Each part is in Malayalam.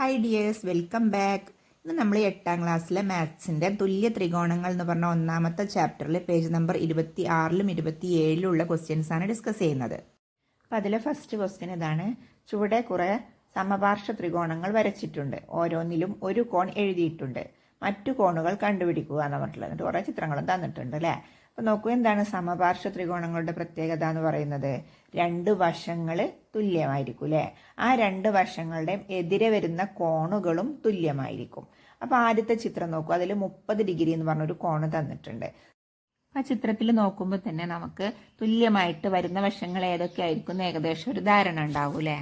ഹായ് ഡിയേഴ്സ് വെൽക്കം ബാക്ക് ഇന്ന് നമ്മൾ എട്ടാം ക്ലാസ്സിലെ മാത്സിന്റെ തുല്യ ത്രികോണങ്ങൾ എന്ന് പറഞ്ഞ ഒന്നാമത്തെ ചാപ്റ്ററിൽ പേജ് നമ്പർ ഇരുപത്തി ആറിലും ഇരുപത്തി ഏഴിലും ഉള്ള ക്വസ്റ്റ്യൻസാണ് ഡിസ്കസ് ചെയ്യുന്നത്. അപ്പം അതിലെ ഫസ്റ്റ് ക്വസ്റ്റ്യൻ ഇതാണ്. ചുവടെ കുറേ സമപാർശ്വ ത്രികോണങ്ങൾ വരച്ചിട്ടുണ്ട്. ഓരോന്നിലും ഒരു കോൺ എഴുതിയിട്ടുണ്ട്. മറ്റു കോണുകൾ കണ്ടുപിടിക്കുക എന്ന് പറഞ്ഞിട്ടുള്ളത്. എന്നിട്ട് കുറേ ചിത്രങ്ങളും തന്നിട്ടുണ്ട് അല്ലേ? അപ്പം നോക്കൂ എന്താണ് സമപാർശ്വ ത്രികോണങ്ങളുടെ പ്രത്യേകത എന്ന് പറയുന്നത്? രണ്ട് വശങ്ങൾ തുല്യമായിരിക്കും അല്ലേ ആ രണ്ട് വശങ്ങളുടെയും എതിരെ വരുന്ന കോണുകളും തുല്യമായിരിക്കും. അപ്പോൾ ആദ്യത്തെ ചിത്രം നോക്കൂ അതിൽ മുപ്പത് ഡിഗ്രി എന്ന് പറഞ്ഞൊരു കോണ് തന്നിട്ടുണ്ട്. ആ ചിത്രത്തിൽ നോക്കുമ്പോൾ തന്നെ നമുക്ക് തുല്യമായിട്ട് വരുന്ന വശങ്ങൾ ഏതൊക്കെ ആയിരിക്കും ഏകദേശം ഒരു ധാരണ ഉണ്ടാവും അല്ലേ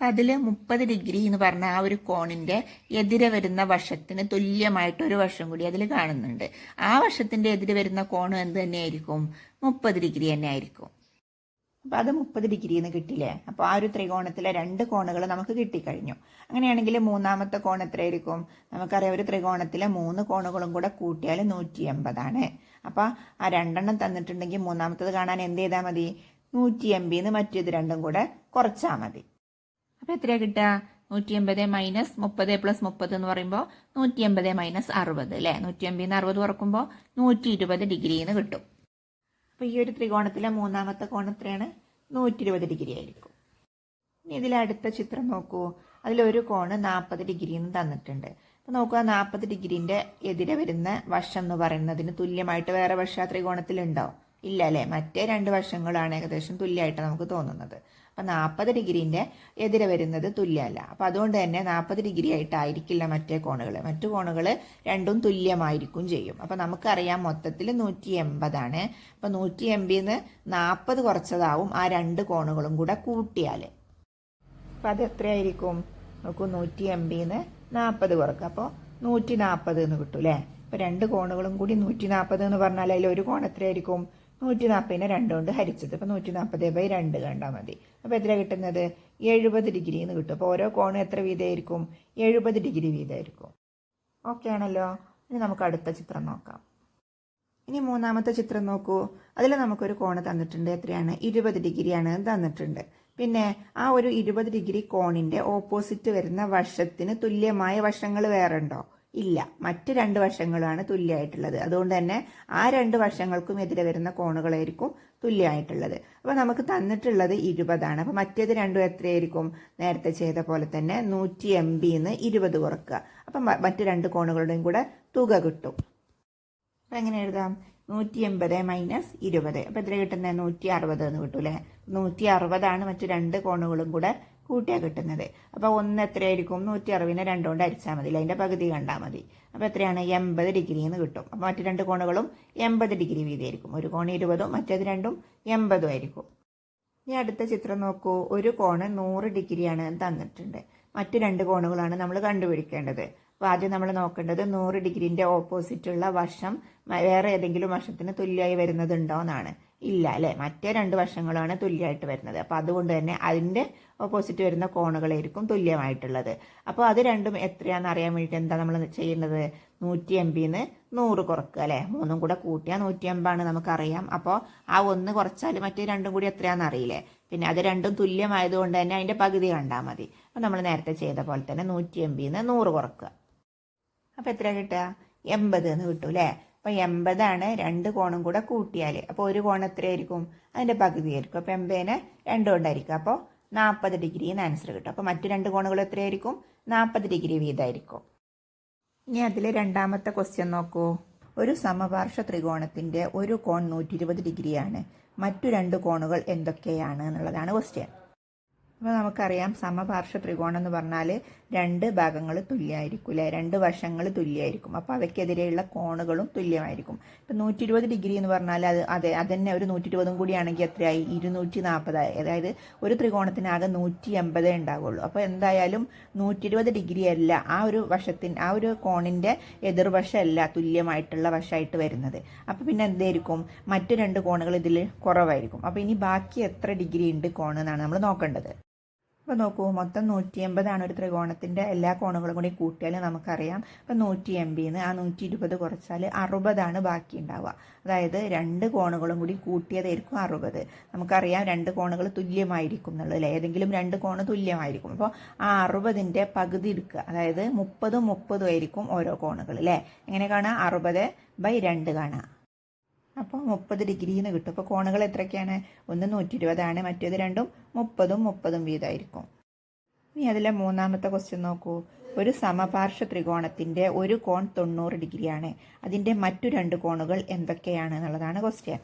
അതിൽ മുപ്പത് ഡിഗ്രി എന്ന് പറഞ്ഞ ആ ഒരു കോണിന്റെ എതിരെ വരുന്ന വശത്തിന് തുല്യമായിട്ട് ഒരു വശം കൂടി അതിൽ കാണുന്നുണ്ട്. ആ വശത്തിന്റെ എതിരെ വരുന്ന കോണ് എന്ത് തന്നെയായിരിക്കും? മുപ്പത് ഡിഗ്രി തന്നെ ആയിരിക്കും. അപ്പോൾ അത് മുപ്പത് ഡിഗ്രി എന്ന് കിട്ടില്ലേ? അപ്പോൾ ആ ഒരു ത്രികോണത്തിലെ രണ്ട് കോണുകൾ നമുക്ക് കിട്ടിക്കഴിഞ്ഞു. അങ്ങനെയാണെങ്കിൽ മൂന്നാമത്തെ കോൺ എത്രയായിരിക്കും? നമുക്കറിയാം ഒരു ത്രികോണത്തിലെ മൂന്ന് കോണുകളും കൂടെ കൂട്ടിയാൽ നൂറ്റി എൺപതാണ് അപ്പോൾ ആ രണ്ടെണ്ണം തന്നിട്ടുണ്ടെങ്കിൽ മൂന്നാമത്തത് കാണാൻ എന്ത് ചെയ്താൽ മതി? നൂറ്റി എൺപതിന്ന് മറ്റേത് രണ്ടും കൂടെ കുറച്ചാൽ മതി. അപ്പോൾ എത്രയാണ് കിട്ടുക? നൂറ്റി എൺപത് മൈനസ് മുപ്പത് പ്ലസ് മുപ്പത് എന്ന് പറയുമ്പോൾ നൂറ്റി എൺപത് മൈനസ് അറുപത് അല്ലേ? നൂറ്റി എൺപതിന് അറുപത് കുറക്കുമ്പോൾ നൂറ്റി ഇരുപത് ഡിഗ്രി എന്ന് കിട്ടും. അപ്പോൾ ഈ ഒരു ത്രികോണത്തിലെ മൂന്നാമത്തെ കോൺ എത്രയാണ്? നൂറ്റി ഇരുപത് ഡിഗ്രി ആയിരിക്കും. ഇനി ഇതിലെ അടുത്ത ചിത്രം നോക്കൂ. അതിലൊരു കോണ് നാൽപ്പത് ഡിഗ്രി എന്ന് തന്നിട്ടുണ്ട്. അപ്പോൾ നോക്കുക നാൽപ്പത് ഡിഗ്രീന്റെ എതിരെ വരുന്ന വശം എന്ന് പറയുന്നതിന് തുല്യമായിട്ട് വേറെ വശ ത്രികോണത്തിലുണ്ടോ? ഇല്ല അല്ലേ? മറ്റേ രണ്ട് വശങ്ങളാണ് ഏകദേശം തുല്യമായിട്ട് നമുക്ക് തോന്നുന്നത്. അപ്പം നാൽപ്പത് ഡിഗ്രീന്റെ എതിരെ വരുന്നത് തുല്യമല്ല. അപ്പം അതുകൊണ്ട് തന്നെ നാൽപ്പത് ഡിഗ്രി ആയിട്ടായിരിക്കില്ല മറ്റേ കോണുകൾ മറ്റു കോണുകൾ രണ്ടും തുല്യമായിരിക്കും ചെയ്യും. അപ്പം നമുക്കറിയാം മൊത്തത്തിൽ നൂറ്റി എൺപതാണ്. അപ്പം നൂറ്റി നിന്ന് നാൽപ്പത് കുറച്ചതാവും ആ രണ്ട് കോണുകളും കൂടെ കൂട്ടിയാൽ അപ്പം അത് എത്രയായിരിക്കും? നോക്കൂ നൂറ്റി നിന്ന് നാൽപ്പത് കുറക്കുക. അപ്പോൾ നൂറ്റി നാൽപ്പത് എന്ന് കിട്ടും അല്ലേ അപ്പോൾ രണ്ട് കോണുകളും കൂടി നൂറ്റി നാൽപ്പത് എന്ന് പറഞ്ഞാൽ അതിൽ ഒരു കോൺ എത്രയായിരിക്കും? നൂറ്റി നാൽപ്പതിനെ രണ്ട് കൊണ്ട് ഹരിച്ചത്. അപ്പോൾ നൂറ്റി നാൽപ്പത് ബൈ രണ്ട് കണ്ടാൽ മതി. അപ്പോൾ എത്ര കിട്ടുന്നത്? എഴുപത് ഡിഗ്രി എന്ന് കിട്ടും. അപ്പോൾ ഓരോ കോണും എത്ര വീതമായിരിക്കും? എഴുപത് ഡിഗ്രി വീതമായിരിക്കും. ഓക്കെ ആണല്ലോ. ഇനി നമുക്ക് അടുത്ത ചിത്രം നോക്കാം. ഇനി മൂന്നാമത്തെ ചിത്രം നോക്കൂ. അതിൽ നമുക്കൊരു കോണ് തന്നിട്ടുണ്ട്. എത്രയാണ്? ഇരുപത് ഡിഗ്രിയാണ് തന്നിട്ടുണ്ട്. പിന്നെ ആ ഒരു ഇരുപത് ഡിഗ്രി കോണിന്റെ ഓപ്പോസിറ്റ് വരുന്ന വശത്തിന് തുല്യമായ വശങ്ങൾ വേറെ ഉണ്ടോ? ഇല്ല. മറ്റ് രണ്ട് വശങ്ങളാണ് തുല്യമായിട്ടുള്ളത്. അതുകൊണ്ട് തന്നെ ആ രണ്ട് വശങ്ങൾക്കും എതിരെ വരുന്ന കോണുകളായിരിക്കും തുല്യമായിട്ടുള്ളത്. അപ്പോൾ നമുക്ക് തന്നിട്ടുള്ളത് ഇരുപതാണ്. അപ്പോൾ മറ്റേത് രണ്ടും എത്രയായിരിക്കും? നേരത്തെ ചെയ്ത പോലെ തന്നെ നൂറ്റി എം ബിന്ന് ഇരുപത് കുറക്കുക. അപ്പം മറ്റ് രണ്ട് കോണുകളുടെയും കൂടെ തുക കിട്ടും. അപ്പം എങ്ങനെ എഴുതാം? നൂറ്റി എൺപത് മൈനസ് ഇരുപത്. അപ്പം എത്ര കിട്ടുന്നത് നൂറ്റി അറുപത് എന്ന് കിട്ടും അല്ലേ നൂറ്റി അറുപതാണ് മറ്റു രണ്ട് കോണുകളും കൂടെ കൂട്ടിയാൽ കിട്ടുന്നത്. അപ്പോൾ ഒന്ന് എത്രയായിരിക്കും? നൂറ്റി അറുപതിനെ രണ്ടുകൊണ്ട് അരിച്ചാൽ മതി. അതിന്റെ പകുതി കണ്ടാൽ മതി. അപ്പോൾ എത്രയാണ്? എൺപത് ഡിഗ്രി എന്ന് കിട്ടും. അപ്പോൾ മറ്റു രണ്ട് കോണുകളും എൺപത് ഡിഗ്രി വീതിയായിരിക്കും. ഒരു കോണ് ഇരുപതും മറ്റേത് രണ്ടും എൺപതും ആയിരിക്കും. ഇനി അടുത്ത ചിത്രം നോക്കൂ. ഒരു കോണ് നൂറ് ഡിഗ്രിയാണ് തന്നിട്ടുണ്ട്. മറ്റു രണ്ട് കോണുകളാണ് നമ്മൾ കണ്ടുപിടിക്കേണ്ടത്. അപ്പോൾ ആദ്യം നമ്മൾ നോക്കേണ്ടത് നൂറ് ഡിഗ്രീന്റെ ഓപ്പോസിറ്റുള്ള വശം വേറെ ഏതെങ്കിലും വശത്തിന് തുല്യമായി വരുന്നതുണ്ടോ എന്നാണ്. ഇല്ല അല്ലേ? മറ്റേ രണ്ട് വശങ്ങളാണ് തുല്യമായിട്ട് വരുന്നത്. അപ്പോൾ അതുകൊണ്ട് തന്നെ അതിന്റെ ഓപ്പോസിറ്റ് വരുന്ന കോണുകളായിരിക്കും തുല്യമായിട്ടുള്ളത്. അപ്പോൾ അത് രണ്ടും എത്രയാണെന്ന് അറിയാൻ വേണ്ടിയിട്ട് എന്താ നമ്മൾ ചെയ്യുന്നത്? നൂറ്റി എൺപതിന്ന് നൂറ് കുറക്കുക അല്ലേ? മൂന്നും കൂടെ കൂട്ടിയാൽ നൂറ്റി എൺപാണ് നമുക്കറിയാം. അപ്പോൾ ആ ഒന്ന് കുറച്ചാൽ മറ്റേ രണ്ടും കൂടി എത്രയാണെന്ന് അറിയില്ലേ? പിന്നെ അത് രണ്ടും തുല്യമായതുകൊണ്ട് തന്നെ അതിന്റെ പകുതി കണ്ടാൽ മതി. അപ്പോൾ നമ്മൾ നേരത്തെ ചെയ്ത പോലെ തന്നെ നൂറ്റി എൺപതിന്ന് നൂറ് കുറക്കുക. അപ്പോൾ എത്ര കിട്ടുക? എൺപത് എന്ന് കിട്ടും അല്ലേ അപ്പോൾ എൺപതാണ് രണ്ട് കോണും കൂടെ കൂട്ടിയാൽ അപ്പോൾ ഒരു കോൺ എത്രയായിരിക്കും? അതിന്റെ പകുതി ആയിരിക്കും അപ്പോൾ എൺപതിന് രണ്ട് കൊണ്ടായിരിക്കും. അപ്പോൾ നാൽപ്പത് ഡിഗ്രി എന്ന് ആൻസർ കിട്ടും. അപ്പോൾ മറ്റു രണ്ട് കോണുകൾ എത്രയായിരിക്കും? നാൽപ്പത് ഡിഗ്രി വീതമായിരിക്കും. ഇനി അതിൽ രണ്ടാമത്തെ ക്വസ്റ്റ്യൻ നോക്കൂ. ഒരു സമപാർശ്വ ത്രികോണത്തിന്റെ ഒരു കോൺ നൂറ്റി ഇരുപത് ഡിഗ്രിയാണ്. മറ്റു രണ്ട് കോണുകൾ എന്തൊക്കെയാണ് എന്നുള്ളതാണ് ക്വസ്റ്റ്യൻ അപ്പോൾ നമുക്കറിയാം സമപാർശ്വ ത്രികോണം എന്ന് പറഞ്ഞാൽ രണ്ട് ഭാഗങ്ങൾ തുല്യമായിരിക്കും അല്ലേ രണ്ട് വശങ്ങൾ തുല്യമായിരിക്കും അപ്പോൾ അവയ്ക്കെതിരെയുള്ള കോണുകളും തുല്യമായിരിക്കും. ഇപ്പം നൂറ്റി ഇരുപത് ഡിഗ്രി എന്ന് പറഞ്ഞാൽ അത് അതെ അതന്നെ ഒരു നൂറ്റി ഇരുപതും കൂടിയാണെങ്കിൽ എത്രയായി? ഇരുന്നൂറ്റി നാൽപ്പതായി അതായത് ഒരു ത്രികോണത്തിനാകെ നൂറ്റി എൺപതേ ഉണ്ടാവുള്ളൂ. അപ്പോൾ എന്തായാലും നൂറ്റി ഇരുപത് ഡിഗ്രി അല്ല ആ ഒരു വശത്തിന് ആ ഒരു കോണിന്റെ എതിർവശമല്ല തുല്യമായിട്ടുള്ള വശമായിട്ട് വരുന്നത്. അപ്പോൾ പിന്നെ എന്തായിരിക്കും മറ്റു രണ്ട് കോണുകൾ ഇതിൽ കുറവായിരിക്കും. അപ്പോൾ ഇനി ബാക്കി എത്ര ഡിഗ്രി ഉണ്ട് കോൺ എന്നാണ് നമ്മൾ നോക്കേണ്ടത്. അപ്പോൾ നോക്കൂ മൊത്തം നൂറ്റി എൺപതാണ് ഒരു ത്രികോണത്തിന്റെ എല്ലാ കോണുകളും കൂടി കൂട്ടിയാൽ നമുക്കറിയാം. അപ്പോൾ നൂറ്റി എൺപതിന്ന് ആ നൂറ്റി ഇരുപത് കുറച്ചാൽ അറുപതാണ് ബാക്കി ഉണ്ടാവുക അതായത് രണ്ട് കോണുകളും കൂടി കൂട്ടിയതായിരിക്കും അറുപത്. നമുക്കറിയാം രണ്ട് കോണുകൾ തുല്യമായിരിക്കും എന്നുള്ളത് അല്ലേ? ഏതെങ്കിലും രണ്ട് കോണ് തുല്യമായിരിക്കും. അപ്പോൾ ആ അറുപതിന്റെ പകുതി എടുക്കുക. അതായത് മുപ്പതും മുപ്പതും ആയിരിക്കും ഓരോ കോണുകൾ അല്ലേ? എങ്ങനെ കാണാം അറുപത് ബൈ രണ്ട് കാണാം അപ്പോൾ മുപ്പത് ഡിഗ്രിന്ന് കിട്ടും. അപ്പോൾ കോണുകൾ എത്രയൊക്കെയാണ്? ഒന്ന് നൂറ്റി ഇരുപതാണ് മറ്റേത് രണ്ടും മുപ്പതും മുപ്പതും വീതമായിരിക്കും. ഇനി അതിലെ മൂന്നാമത്തെ ക്വസ്റ്റ്യൻ നോക്കൂ. ഒരു സമപാർശ്വ ത്രികോണത്തിന്റെ ഒരു കോൺ തൊണ്ണൂറ് ഡിഗ്രിയാണ്. അതിന്റെ മറ്റു രണ്ട് കോണുകൾ എന്തൊക്കെയാണ് എന്നുള്ളതാണ് ക്വസ്റ്റ്യൻ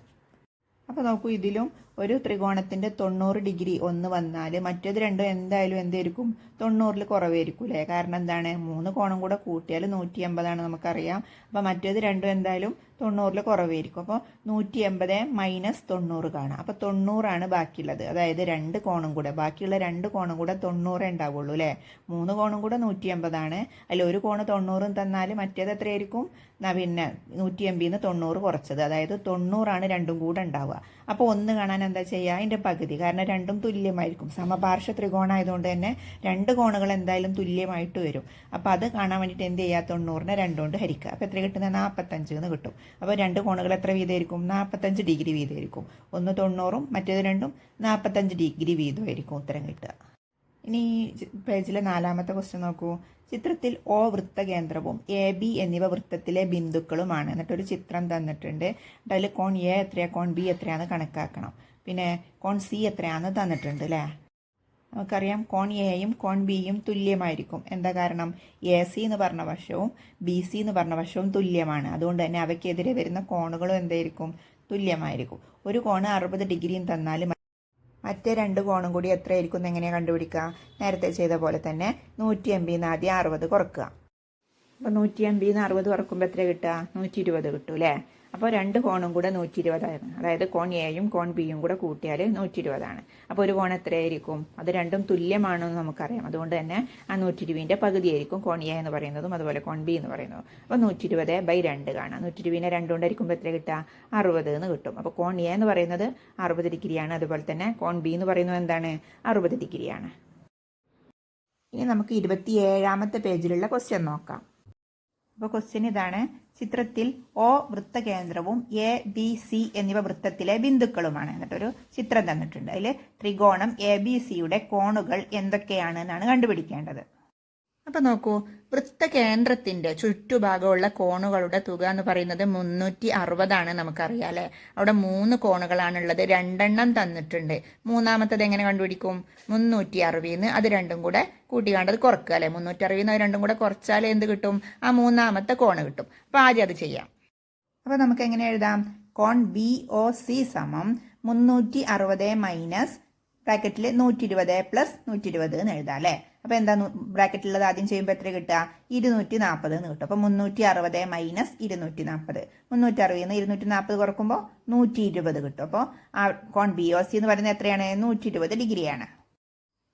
അപ്പോൾ നോക്കൂ ഇതിലും ഒരു ത്രികോണത്തിന്റെ തൊണ്ണൂറ് ഡിഗ്രി ഒന്ന് വന്നാൽ മറ്റേത് രണ്ടും എന്തായാലും എന്തായിരിക്കും തൊണ്ണൂറിൽ കുറവായിരിക്കും അല്ലേ കാരണം എന്താണ്? മൂന്ന് കോണം കൂടെ കൂട്ടിയാൽ നൂറ്റി എൺപതാണ് നമുക്കറിയാം. അപ്പോൾ മറ്റേത് രണ്ടും എന്തായാലും തൊണ്ണൂറിൽ കുറവായിരിക്കും. അപ്പോൾ നൂറ്റി എൺപത് മൈനസ് തൊണ്ണൂറ് കാണാം. അപ്പോൾ തൊണ്ണൂറാണ് ബാക്കിയുള്ളത്. അതായത് രണ്ട് കോണും കൂടെ. ബാക്കിയുള്ള രണ്ട് കോണും കൂടെ തൊണ്ണൂറേ ഉണ്ടാവുള്ളൂ അല്ലേ? മൂന്ന് കോണും കൂടെ നൂറ്റി എൺപതാണ് അതിൽ ഒരു കോണ് തൊണ്ണൂറും തന്നാൽ മറ്റേത് എത്രയായിരിക്കും? പിന്നെ നൂറ്റി നിന്ന് തൊണ്ണൂറ് കുറച്ചത്. അതായത് തൊണ്ണൂറാണ് രണ്ടും കൂടെ ഉണ്ടാവുക. അപ്പോൾ ഒന്ന് കാണാൻ എന്താ ചെയ്യുക അതിന്റെ പകുതി. കാരണം രണ്ടും തുല്യമായിരിക്കും. സമപാർശ്വ ത്രികോണമായതുകൊണ്ട് തന്നെ രണ്ട് കോണുകൾ എന്തായാലും തുല്യമായിട്ട് വരും. അപ്പോൾ അത് കാണാൻ വേണ്ടിയിട്ട് എന്ത് ചെയ്യുക തൊണ്ണൂറിനെ രണ്ടുകൊണ്ട് ഹരിക്കുക. അപ്പോൾ എത്ര കിട്ടുന്നത് നാൽപ്പത്തഞ്ച് എന്ന് കിട്ടും. അപ്പോൾ രണ്ട് കോണുകൾ എത്ര വീതമായിരിക്കും? നാൽപ്പത്തഞ്ച് ഡിഗ്രി വീതമായിരിക്കും. ഒന്ന് തൊണ്ണൂറും മറ്റേത് രണ്ടും നാൽപ്പത്തഞ്ച് ഡിഗ്രി വീതമായിരിക്കും ഉത്തരം കിട്ടുക. ഇനി പേജിലെ നാലാമത്തെ ക്വസ്റ്റ്യൻ നോക്കൂ. ചിത്രത്തിൽ ഒ വൃത്തകേന്ദ്രവും എ ബി എന്നിവ വൃത്തത്തിലെ ബിന്ദുക്കളുമാണ്. എന്നിട്ടൊരു ചിത്രം തന്നിട്ടുണ്ട്. അതിൽ കോൺ എ എത്രയാണ് കോൺ ബി എത്രയാണെന്ന് കണക്കാക്കണം. പിന്നെ കോൺ സി എത്രയാണെന്ന് തന്നിട്ടുണ്ട് അല്ലേ നമുക്കറിയാം കോൺ എയും കോൺ ബിയും തുല്യമായിരിക്കും. എന്താ കാരണം? എ സി എന്ന് പറഞ്ഞ വശവും ബി സി എന്ന് പറഞ്ഞ വശവും തുല്യമാണ്. അതുകൊണ്ട് തന്നെ അവയ്ക്കെതിരെ വരുന്ന കോണുകളും എന്തായിരിക്കും? തുല്യമായിരിക്കും. ഒരു കോണ് അറുപത് ഡിഗ്രിയും തന്നാൽ മറ്റേ രണ്ട് കോണും കൂടി എത്രയായിരിക്കും എങ്ങനെയാണ് കണ്ടുപിടിക്കുക? നേരത്തെ ചെയ്ത പോലെ തന്നെ നൂറ്റി എൺപതിന്ന് ആദ്യം അറുപത് കുറക്കുക. അപ്പോൾ നൂറ്റി എൺപതിന്ന് അറുപത് കുറക്കുമ്പോൾ എത്ര കിട്ടുക? നൂറ്റി ഇരുപത് കിട്ടും അല്ലേ അപ്പോൾ രണ്ട് കോണും കൂടെ നൂറ്റി ഇരുപതായിരുന്നു അതായത് കോൺ എയും കോൺ ബിയും കൂടെ കൂട്ടിയാൽ നൂറ്റി ഇരുപതാണ് അപ്പോൾ ഒരു കോൺ എത്രയായിരിക്കും? അത് രണ്ടും തുല്യമാണെന്ന് നമുക്കറിയാം. അതുകൊണ്ട് തന്നെ ആ നൂറ്റി ഇരുപതിന്റെ പകുതിയായിരിക്കും കോൺ എ എന്ന് പറയുന്നതും അതുപോലെ കോൺ ബി എന്ന് പറയുന്നതും. അപ്പോൾ നൂറ്റി ഇരുപത് ബൈ രണ്ട് കാണാം. നൂറ്റി ഇരുപതിനെ രണ്ട് കൊണ്ടായിരിക്കുമ്പോൾ എത്ര കിട്ടുക? അറുപത് എന്ന് കിട്ടും. അപ്പോൾ കോൺ എ എന്ന് പറയുന്നത് അറുപത് ഡിഗ്രിയാണ്. അതുപോലെ തന്നെ കോൺ ബി എന്ന് പറയുന്നത് എന്താണ്? അറുപത് ഡിഗ്രിയാണ്. ഇനി നമുക്ക് ഇരുപത്തി ഏഴാമത്തെ പേജിലുള്ള ക്വസ്റ്റ്യൻ നോക്കാം. അപ്പോൾ ക്വസ്റ്റ്യൻ ഇതാണ്. ചിത്രത്തിൽ ഒ വൃത്തകേന്ദ്രവും എ ബി സി എന്നിവ വൃത്തത്തിലെ ബിന്ദുക്കളുമാണ്. എന്നിട്ടൊരു ചിത്രം തന്നിട്ടുണ്ട്. അതിൽ ത്രികോണം എ ബി സിയുടെ കോണുകൾ എന്തൊക്കെയാണ് എന്നാണ് കണ്ടുപിടിക്കേണ്ടത്. അപ്പോൾ നോക്കൂ വൃത്തകേന്ദ്രത്തിന്റെ ചുറ്റുഭാഗമുള്ള കോണുകളുടെ തുക എന്ന് പറയുന്നത് മുന്നൂറ്റി അറുപതാണ് നമുക്കറിയാം അല്ലേ? അവിടെ മൂന്ന് കോണുകളാണുള്ളത് രണ്ടെണ്ണം തന്നിട്ടുണ്ട്. മൂന്നാമത്തത് എങ്ങനെ കണ്ടുപിടിക്കും? മുന്നൂറ്റി അറുപതിന്ന് അത് രണ്ടും കൂടെ കൂട്ടിക്കാണ്ടത് കുറക്കുക അല്ലേ? മുന്നൂറ്റി അറുപതിന്ന് അത് രണ്ടും കൂടെ കുറച്ചാൽ എന്ത് കിട്ടും? ആ മൂന്നാമത്തെ കോണ് കിട്ടും. അപ്പോൾ ആദ്യം അത് ചെയ്യാം. അപ്പോൾ നമുക്ക് എങ്ങനെ എഴുതാം? കോൺ ബി ഒ സി സമം മുന്നൂറ്റി അറുപത് മൈനസ് ബ്രാക്കറ്റിൽ നൂറ്റി ഇരുപത് പ്ലസ് നൂറ്റി ഇരുപത് എന്ന് എഴുതാം അല്ലേ? അപ്പോൾ എന്താ ബ്രാക്കറ്റിലുള്ളത് ആദ്യം ചെയ്യുമ്പോൾ എത്ര കിട്ടുക? ഇരുന്നൂറ്റി നാൽപ്പത് എന്ന് കിട്ടും. അപ്പോൾ മുന്നൂറ്റി അറുപത് മൈനസ് ഇരുന്നൂറ്റി നാൽപ്പത് മുന്നൂറ്റി അറുപതിൽ നിന്ന് ഇരുന്നൂറ്റി നാൽപ്പത് കുറക്കുമ്പോൾ നൂറ്റി ഇരുപത് കിട്ടും. അപ്പോൾ ആ കോൺ ബി ഒ സി എന്ന് പറയുന്നത് എത്രയാണ്? നൂറ്റി ഇരുപത് ഡിഗ്രിയാണ്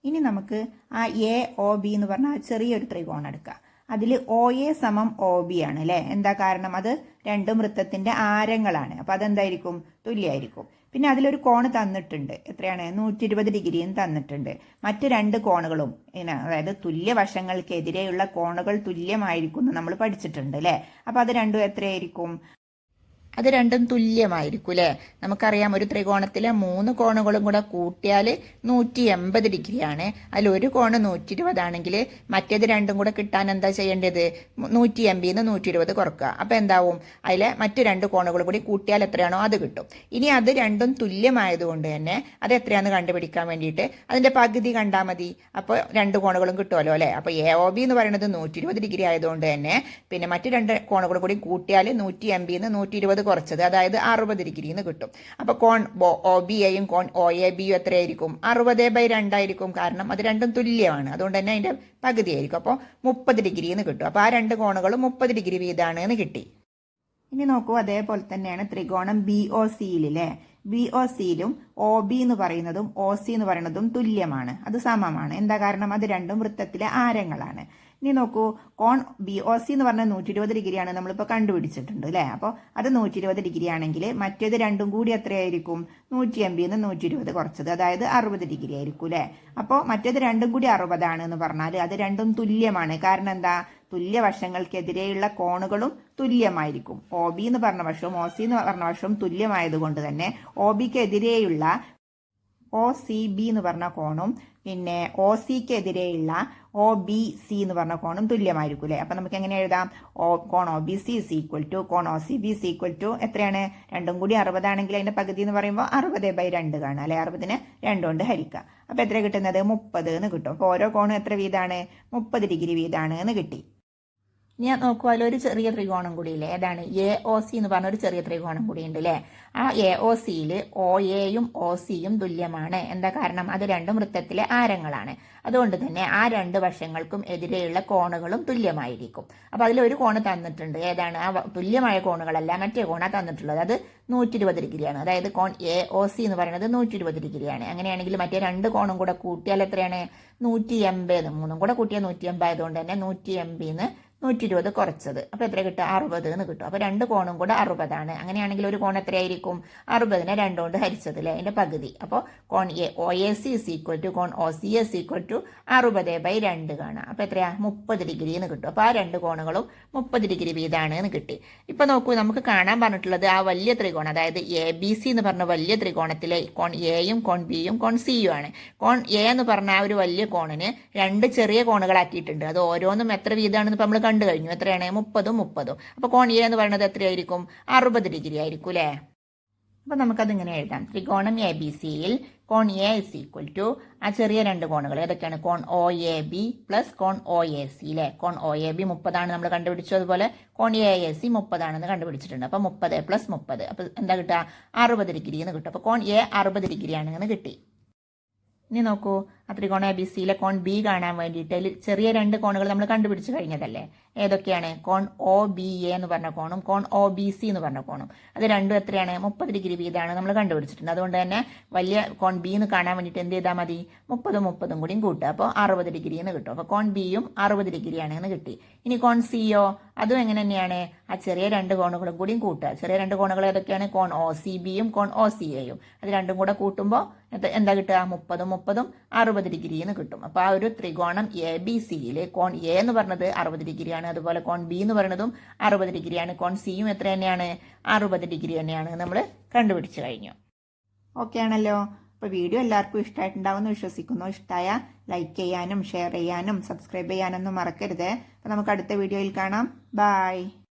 ഇനി നമുക്ക് ആ എ ഒ ബി എന്ന് പറഞ്ഞാൽ ചെറിയൊരു ത്രികോണം എടുക്കാം. അതിൽ ഒ എ സമം ഒ ബി ആണ് അല്ലേ? എന്താ കാരണം? അത് രണ്ടും വൃത്തത്തിന്റെ ആരങ്ങളാണ്. അപ്പൊ അതെന്തായിരിക്കും? തുല്യമായിരിക്കും. പിന്നെ അതിലൊരു കോണ് തന്നിട്ടുണ്ട്. എത്രയാണ്? നൂറ്റി ഇരുപത് ഡിഗ്രിയും തന്നിട്ടുണ്ട്. മറ്റ് രണ്ട് കോണുകളും അതായത് തുല്യ വശങ്ങൾക്കെതിരെയുള്ള കോണുകൾ തുല്യമായിരിക്കും എന്ന് നമ്മൾ പഠിച്ചിട്ടുണ്ട് അല്ലേ? അപ്പോൾ അത് രണ്ടും എത്രയായിരിക്കും? അത് രണ്ടും തുല്യമായിരിക്കും അല്ലേ നമുക്കറിയാം ഒരു ത്രികോണത്തിലെ മൂന്ന് കോണുകളും കൂടെ കൂട്ടിയാൽ നൂറ്റി എൺപത് ഡിഗ്രിയാണ്. അതിൽ ഒരു കോണ് നൂറ്റി ഇരുപതാണെങ്കിൽ മറ്റേത് രണ്ടും കൂടെ കിട്ടാൻ എന്താ ചെയ്യേണ്ടത്? നൂറ്റി എൺപതിൽ നിന്ന് നൂറ്റി ഇരുപത് കുറക്കുക. അപ്പോൾ എന്താവും? അതിലെ മറ്റു രണ്ട് കോണുകൾ കൂടി കൂട്ടിയാൽ എത്രയാണോ അത് കിട്ടും. ഇനി അത് രണ്ടും തുല്യമായതുകൊണ്ട് തന്നെ അത് എത്രയാണെന്ന് കണ്ടുപിടിക്കാൻ വേണ്ടിയിട്ട് അതിന്റെ പകുതി കണ്ടാൽ മതി. അപ്പോൾ രണ്ട് കോണുകളും കിട്ടുമല്ലോ അല്ലേ? അപ്പോൾ എ ഒ ബി എന്ന് പറയുന്നത് നൂറ്റി ഇരുപത് ഡിഗ്രി ആയതുകൊണ്ട് തന്നെ പിന്നെ മറ്റു രണ്ട് കോണുകൾ കൂടി കൂട്ടിയാൽ നൂറ്റി എൺപതിൽ നിന്ന് നൂറ്റി ഇരുപത് കുറച്ചത്. അതായത് അറുപത് ഡിഗ്രി എന്ന് കിട്ടും. അപ്പോൾ കോൺ ഒ ബി എയും കോൺ ഒ എ ബിയും എത്രയായിരിക്കും? അറുപത് ബൈ രണ്ടായിരിക്കും. കാരണം അത് രണ്ടും തുല്യമാണ്. അതുകൊണ്ട് തന്നെ അതിന്റെ പകുതിയായിരിക്കും അപ്പോൾ മുപ്പത് ഡിഗ്രി എന്ന് കിട്ടും. അപ്പോൾ ആ രണ്ട് കോണുകളും മുപ്പത് ഡിഗ്രി വീതമാണ് എന്ന് കിട്ടി. ഇനി നോക്കൂ അതേപോലെ തന്നെയാണ് ത്രികോണം ബി ഒ സിയിലെ ബി ഒ സിയിലും ഒ ബി എന്ന് പറയുന്നതും ഒ സി എന്ന് പറയുന്നതും തുല്യമാണ്. അത് സമമാണ്. എന്താ കാരണം? അത് രണ്ടും വൃത്തത്തിലെ ആരങ്ങളാണ്. ഇനി നോക്കൂ കോൺ ബി ഒ സി എന്ന് പറഞ്ഞാൽ നൂറ്റി ഇരുപത് ഡിഗ്രിയാണ്. നമ്മളിപ്പോൾ കണ്ടുപിടിച്ചിട്ടുണ്ട് അല്ലേ? അപ്പോൾ അത് നൂറ്റി ഇരുപത് ഡിഗ്രി ആണെങ്കിൽ മറ്റേത് രണ്ടും കൂടി എത്രയായിരിക്കും? നൂറ്റി എൺപതിന്ന് നൂറ്റി ഇരുപത് കുറച്ചത്. അതായത് അറുപത് ഡിഗ്രി ആയിരിക്കും അല്ലേ? അപ്പോൾ മറ്റേത് രണ്ടും കൂടി അറുപതാണ് എന്ന് പറഞ്ഞാൽ അത് രണ്ടും തുല്യമാണ്. കാരണം എന്താ? തുല്യ വശങ്ങൾക്കെതിരെയുള്ള കോണുകളും തുല്യമായിരിക്കും. ഒ ബി എന്ന് പറഞ്ഞ വശവും ഒ സി എന്ന് പറഞ്ഞ വശവും തുല്യമായതുകൊണ്ട് തന്നെ ഒ ബിക്കെതിരെയുള്ള ഒ സി ബി എന്ന് പറഞ്ഞ കോണും പിന്നെ ഒ സിക്കെതിരെയുള്ള ഒ ബി സി എന്ന് പറഞ്ഞ കോണും തുല്യമായിരിക്കും അല്ലേ അപ്പം നമുക്ക് എങ്ങനെ എഴുതാം? ഓ കോൺ O B C is equal to cone O C B is equal to എത്രയാണ്? രണ്ടും കൂടി അറുപതാണെങ്കിൽ അതിന്റെ പകുതി എന്ന് പറയുമ്പോൾ അറുപത് ബൈ രണ്ട് കാണും അല്ലെ? അറുപതിന് രണ്ടു കൊണ്ട് ഹരിക്കുക. അപ്പോൾ എത്ര കിട്ടുന്നത്? മുപ്പത് എന്ന് കിട്ടും. അപ്പോൾ ഓരോ കോണും എത്ര വീതാണ്? മുപ്പത് ഡിഗ്രി വീതാണ് എന്ന് കിട്ടി. ഇനി നോക്കൂ അതിലൊരു ചെറിയ ത്രികോണം കൂടി ഇല്ലേ ഏതാണ്? എ ഒ സി എന്ന് പറഞ്ഞ ഒരു ചെറിയ ത്രികോണം കൂടി ഉണ്ട് അല്ലേ ആ എ ഒ സിയിൽ ഒ എയും ഒ സിയും തുല്യമാണ്. എന്താ കാരണം? അത് രണ്ടും വൃത്തത്തിലെ ആരങ്ങളാണ്. അതുകൊണ്ട് തന്നെ ആ രണ്ട് വശങ്ങൾക്കും എതിരെയുള്ള കോണുകളും തുല്യമായിരിക്കും. അപ്പോൾ അതിൽ ഒരു കോണ് തന്നിട്ടുണ്ട്. ഏതാണ്? ആ തുല്യമായ കോണുകളല്ല മറ്റേ കോണാ തന്നിട്ടുള്ളത്. അത് നൂറ്റി ഇരുപത് ഡിഗ്രിയാണ്. അതായത് കോൺ എ ഒ സി എന്ന് പറയുന്നത് നൂറ്റി ഇരുപത് ഡിഗ്രിയാണ്. അങ്ങനെയാണെങ്കിൽ മറ്റേ രണ്ട് കോണും കൂടെ കൂട്ടിയാൽ എത്രയാണ്? നൂറ്റി എൺപത് മൂന്നും കൂടെ കൂട്ടിയാൽ നൂറ്റി എൺപത് ആയതുകൊണ്ട് തന്നെ നൂറ്റി എൺപതിന്ന് നൂറ്റി ഇരുപത് കുറച്ചത്. അപ്പോൾ എത്ര കിട്ടും? അറുപത് എന്ന് കിട്ടും. അപ്പോൾ രണ്ട് കോണും കൂടെ അറുപതാണ്. അങ്ങനെയാണെങ്കിൽ ഒരു കോൺ എത്രയായിരിക്കും? അറുപതിനെ രണ്ടുകൊണ്ട് ഹരിച്ചത് അല്ലേ അതിന്റെ പകുതി. അപ്പോൾ കോൺ A O A C is equal to cone O C is equal to അറുപത് ബൈ രണ്ട് കാണാം. അപ്പോൾ എത്രയാ? മുപ്പത് ഡിഗ്രി എന്ന് കിട്ടും. അപ്പോൾ ആ രണ്ട് കോണുകളും മുപ്പത് ഡിഗ്രി വീതമാണ് എന്ന് കിട്ടി. ഇപ്പോൾ നോക്കൂ നമുക്ക് കാണാൻ പറഞ്ഞിട്ടുള്ളത് ആ വലിയ ത്രികോണം അതായത് എ ബി സി എന്ന് പറഞ്ഞ വലിയ ത്രികോണത്തിലെ കോൺ എയും കോൺ ബിയും കോൺ സിയും ആണ്. കോൺ എ എന്ന് പറഞ്ഞ ആ ഒരു വലിയ കോണിന് രണ്ട് ചെറിയ കോണുകളാക്കിയിട്ടുണ്ട്. അത് ഓരോന്നും എത്ര വീതമാണെന്ന് ഇപ്പം നമ്മൾ കണ്ടു കഴിഞ്ഞു. എത്രയാണ്? മുപ്പതും മുപ്പതും. അപ്പോൾ എ എന്ന് പറയുന്നത് എത്രയായിരിക്കും? അറുപത് ഡിഗ്രി ആയിരിക്കും അല്ലേ? അപ്പോൾ നമുക്കത് ഇങ്ങനെ എഴുതാം. ത്രികോണം എ ബി സിയിൽ കോൺ എ ഇസ് ഈക്വൽ ടു ആ ചെറിയ രണ്ട് കോണുകൾ. ഏതൊക്കെയാണ്? കോൺ ഒ എ ബി പ്ലസ് കോൺ ഒ എ സി അല്ലേ കോൺ ഒ എ ബി മുപ്പതാണ് നമ്മൾ കണ്ടുപിടിച്ചു. അതുപോലെ കോൺ എ എ സി മുപ്പതാണെന്ന് കണ്ടുപിടിച്ചിട്ടുണ്ട്. അപ്പോൾ മുപ്പത് പ്ലസ് മുപ്പത്. അപ്പോൾ എന്താ കിട്ടുക? അറുപത് ഡിഗ്രി എന്ന് കിട്ടും. അപ്പോൾ കോൺ എ അറുപത് ഡിഗ്രിയാണ് എന്ന് കിട്ടി. ഇനി നോക്കൂ. ആ ത്രികോണ എ ബി സിയിലെ കോൺ ബി കാണാൻ വേണ്ടിയിട്ട് ചെറിയ രണ്ട് കോണുകൾ നമ്മൾ കണ്ടുപിടിച്ച് കഴിഞ്ഞതല്ലേ? ഏതൊക്കെയാണ്? കോൺ ഒ ബി എ എന്ന് പറഞ്ഞ കോണും കോൺ ഒ ബി സി എന്ന് പറഞ്ഞ കോണും. അത് രണ്ടും എത്രയാണ്? മുപ്പത് ഡിഗ്രി വീതമാണ് നമ്മൾ കണ്ടുപിടിച്ചിട്ടുണ്ട്. അതുകൊണ്ട് തന്നെ വലിയ കോൺ ബി എന്ന് കാണാൻ വേണ്ടിയിട്ട് എന്ത് ചെയ്താൽ മതി? മുപ്പതും മുപ്പതും കൂടിയും കൂട്ടുക. അപ്പോൾ അറുപത് ഡിഗ്രി എന്ന് കിട്ടും. അപ്പോൾ കോൺ ബിയും അറുപത് ഡിഗ്രിയാണ് എന്ന് കിട്ടി. ഇനി കോൺ സിയോ അതും എങ്ങനെ തന്നെയാണ്? ആ ചെറിയ രണ്ട് കോണുകളും കൂടിയും കൂട്ടുക. ചെറിയ രണ്ട് കോണുകൾ ഏതൊക്കെയാണ്? കോൺ ഒ സി ബിയും കോൺ ഒ സി എയും അത് രണ്ടും കൂടെ കൂട്ടുമ്പോൾ എന്താ കിട്ടുക? മുപ്പതും മുപ്പതും അറുപത് ഡിഗ്രി എന്ന് കിട്ടും. അപ്പോൾ ആ ഒരു ത്രികോണം എ ബി സിയിലെ കോൺ എ എന്ന് പറഞ്ഞത് അറുപത് ഡിഗ്രിയാണ്. അതുപോലെ കോൺ ബി എന്ന് പറയുന്നതും അറുപത് ഡിഗ്രിയാണ്. കോൺ സിയും എത്ര തന്നെയാണ്? അറുപത് ഡിഗ്രി തന്നെയാണ്. നമ്മൾ കണ്ടുപിടിച്ചു കഴിഞ്ഞു. ഓക്കെ ആണല്ലോ. അപ്പോൾ വീഡിയോ എല്ലാവർക്കും ഇഷ്ടമായിട്ടുണ്ടാവുമെന്ന് വിശ്വസിക്കുന്നു. ഇഷ്ടമായ ലൈക്ക് ചെയ്യാനും ഷെയർ ചെയ്യാനും സബ്സ്ക്രൈബ് ചെയ്യാനൊന്നും മറക്കരുത്. അപ്പോൾ നമുക്ക് അടുത്ത വീഡിയോയിൽ കാണാം. ബായ്